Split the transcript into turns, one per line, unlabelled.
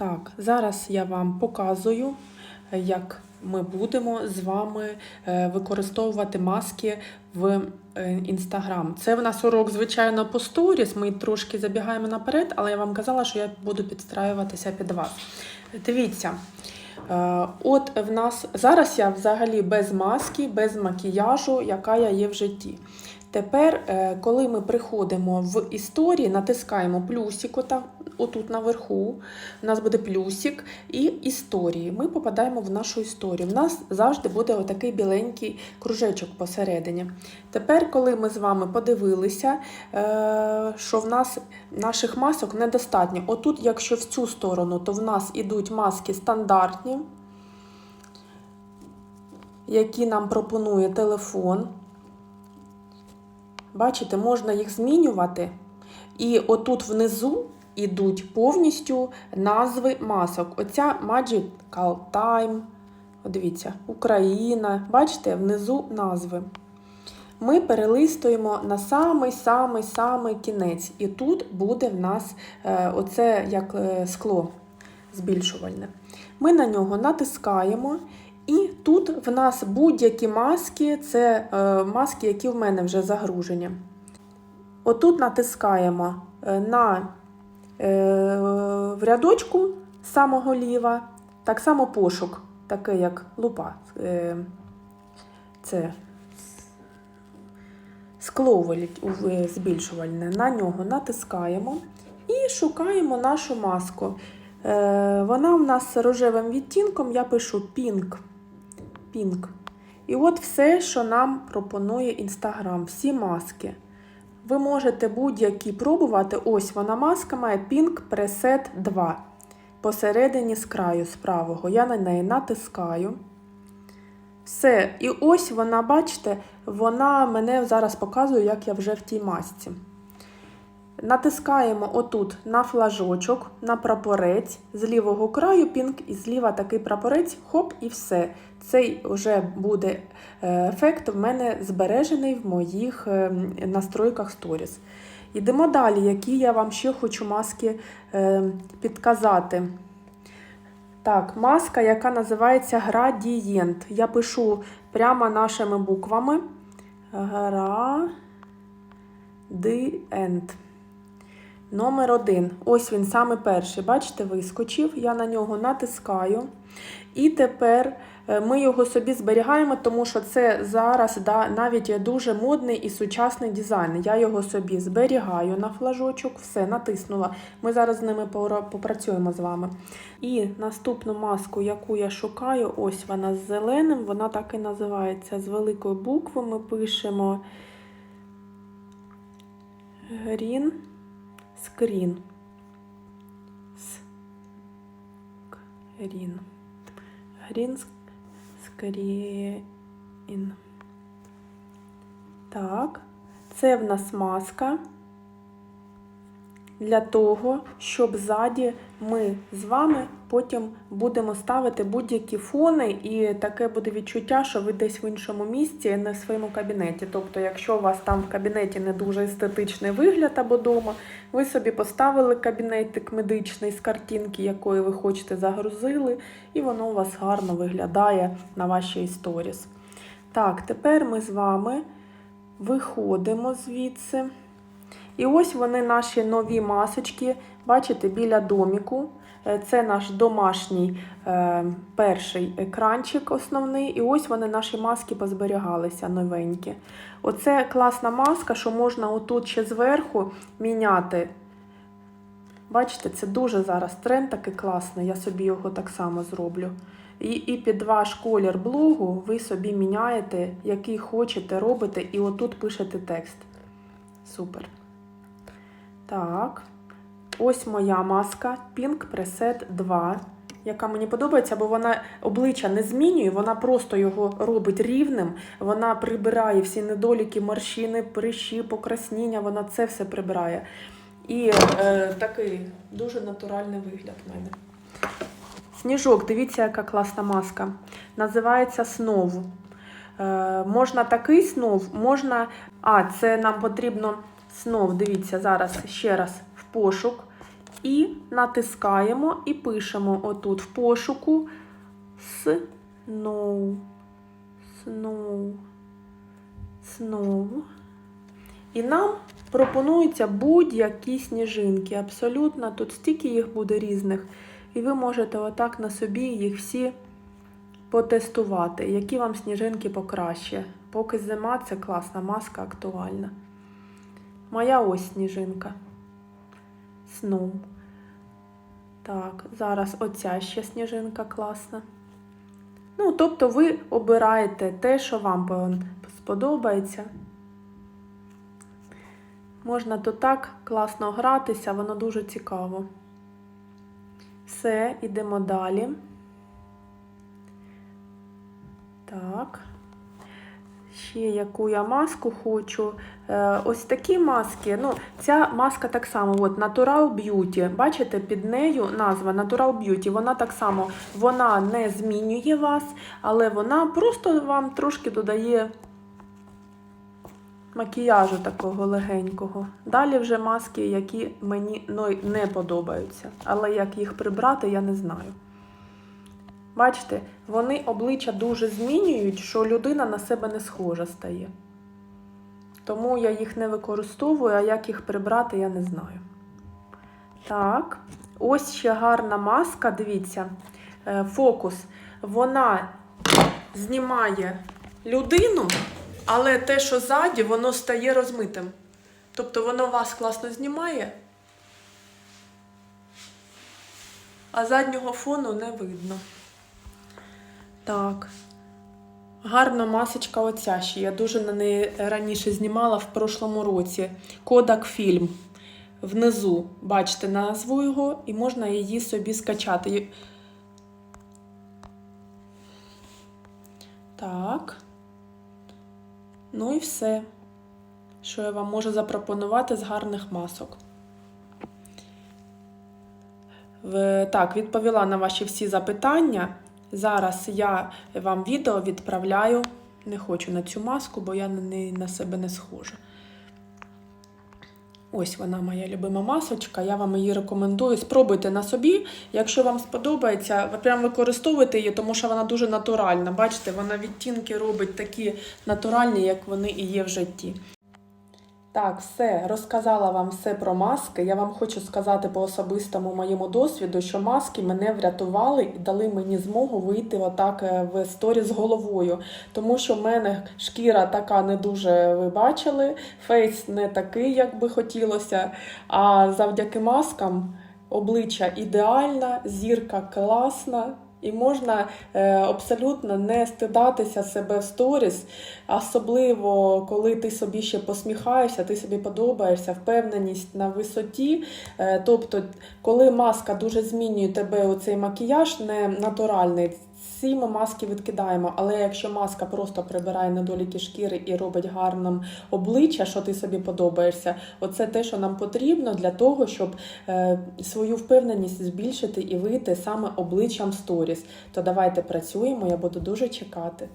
Так, зараз я вам показую, е, як ми будемо з вами е, використовувати маски в Інстаграм. Це в нас урок, звичайно, по сторіс. Ми трошки забігаємо наперед, але я вам казала, що я буду підстраюватися під вас. Дивіться. е, От в нас зараз я взагалі без маски, без макіяжу, яка я є в житті. Тепер, е, коли ми приходимо в історії, натискаємо плюсик ота- отут наверху, у нас буде плюсик і історії. Ми попадаємо в нашу історію. В нас завжди буде отакий біленький кружечок посередині. Тепер, коли ми з вами подивилися, е, що в нас наших масок недостатньо. Отут, якщо в цю сторону, то в нас ідуть маски стандартні, які нам пропонує телефон. Бачите, можна їх змінювати. І отут внизу ідуть повністю назви масок. Оця Magical Time. Дивіться, Україна. Бачите, внизу назви. Ми перелистуємо на самий-самий-самий кінець. І тут буде в нас е, оце як е, скло збільшувальне. Ми на нього натискаємо. І тут в нас будь-які маски, це е, маски, які в мене вже загружені. Отут натискаємо е, на е, в рядочку самого ліва, так само пошук, такий як лупа. Це скло збільшувальне. На нього натискаємо і шукаємо нашу маску. Вона в нас рожевим відтінком, я пишу Pink. Pink. І от все, що нам пропонує Інстаграм, всі маски. Ви можете будь-які пробувати. Ось вона маска має Pink Preset 2. Посередині з краю з правого. Я на неї натискаю. Все. І ось вона, бачите, вона мене зараз показує, як я вже в тій масці. Натискаємо отут на флажочок, на прапорець з лівого краю пінк і зліва такий прапорець, хоп, і все. Цей вже буде е, ефект в мене збережений в моїх е, настройках Stories. Йдемо далі, які я вам ще хочу маски е, підказати. Так, маска, яка називається градієнт. Я пишу прямо нашими буквами. Градієнт. Номер один. Ось він саме перший. Бачите, вискочив. Я на нього натискаю. І тепер е, ми його собі зберігаємо, тому що це зараз да, навіть дуже модний і сучасний дизайн. Я його собі зберігаю на флажочок, все натиснула. Ми зараз з ними попрацюємо з вами. І наступну маску, яку я шукаю, ось вона з зеленим, вона так і називається. З великої букви ми пишемо Green Screen. Screen. Green Screen. Так, це в нас маска для того, щоб ззаді ми з вами потім будемо ставити будь-які фони, і таке буде відчуття, що ви десь в іншому місці, не в своєму кабінеті. Тобто, якщо у вас там в кабінеті не дуже естетичний вигляд або дома, ви собі поставили кабінетик медичний з картинки, якої ви хочете, загрузили, і воно у вас гарно виглядає на вашій сторіс. Так, тепер ми з вами виходимо звідси. І ось вони наші нові масочки. Бачите, біля доміку. Е, Це наш домашній е, перший екранчик основний. І ось вони наші маски позберігалися новенькі. Оце класна маска, що можна отут ще зверху міняти. Бачите, це дуже зараз тренд такий класний. Я собі його так само зроблю. І, і під ваш колір блогу ви собі міняєте, який хочете, робите, і отут пишете текст. Супер. Так. Ось моя маска Pink Preset 2, яка мені подобається, бо вона обличчя не змінює, вона просто його робить рівним. Вона прибирає всі недоліки, морщини, прищі, покрасніння, вона це все прибирає. І е, такий дуже натуральний вигляд в мене. Сніжок, дивіться, яка класна маска. Називається Снов. Е, можна такий снов, можна. А, це нам потрібно снов. Дивіться, зараз ще раз в пошук. І натискаємо і пишемо отут в пошуку Snow. Snow. Snow. І нам пропонуються будь-які сніжинки. Абсолютно, тут стільки їх буде різних. І ви можете отак на собі їх всі потестувати, які вам сніжинки покраще. Поки зима це класна маска актуальна. Моя ось сніжинка. Snow. Так, зараз оця ще сніжинка класна. Ну, тобто ви обираєте те, що вам сподобається. Можна тут так класно гратися, воно дуже цікаво. Все, ідемо далі. Так. Ще яку я маску хочу. Е, ось такі маски. Ну, ця маска так само, от Natural Beauty. Бачите, під нею назва Natural Beauty. Вона так само вона не змінює вас, але вона просто вам трошки додає макіяжу такого легенького. Далі вже маски, які мені не подобаються. Але як їх прибрати, я не знаю. Бачите, вони обличчя дуже змінюють, що людина на себе не схожа стає. Тому я їх не використовую, а як їх прибрати, я не знаю. Так, ось ще гарна маска, дивіться, е, фокус. Вона знімає людину, але те, що ззаді, воно стає розмитим. Тобто воно вас класно знімає, а заднього фону не видно. Так. Гарна масочка оця ще. Я дуже на неї раніше знімала в прошлому році. Кодак фільм. Внизу бачите назву його, і можна її собі скачати. Так. Ну і все, що я вам можу запропонувати з гарних масок. Так, відповіла на ваші всі запитання. Зараз я вам відео відправляю. Не хочу на цю маску, бо я на неї на себе не схожа. Ось вона моя любима масочка. Я вам її рекомендую. Спробуйте на собі. Якщо вам сподобається, ви прям використовуйте її, тому що вона дуже натуральна. Бачите, вона відтінки робить такі натуральні, як вони і є в житті. Так, все, розказала вам все про маски. Я вам хочу сказати по особистому моєму досвіду, що маски мене врятували і дали мені змогу вийти отак е, в сторі з головою. Тому що в мене шкіра така не дуже ви бачили, фейс не такий, як би хотілося. А завдяки маскам обличчя ідеальна, зірка класна. І можна е, абсолютно не стидатися себе в сторіс, особливо коли ти собі ще посміхаєшся, ти собі подобаєшся, впевненість на висоті. Е, тобто, коли маска дуже змінює тебе, оцей макіяж не натуральний. Ці ми маски відкидаємо, але якщо маска просто прибирає недоліки шкіри і робить гарним обличчя, що ти собі подобаєшся, оце те, що нам потрібно для того, щоб е, свою впевненість збільшити і вийти саме обличчям сторіс. То давайте працюємо, я буду дуже чекати.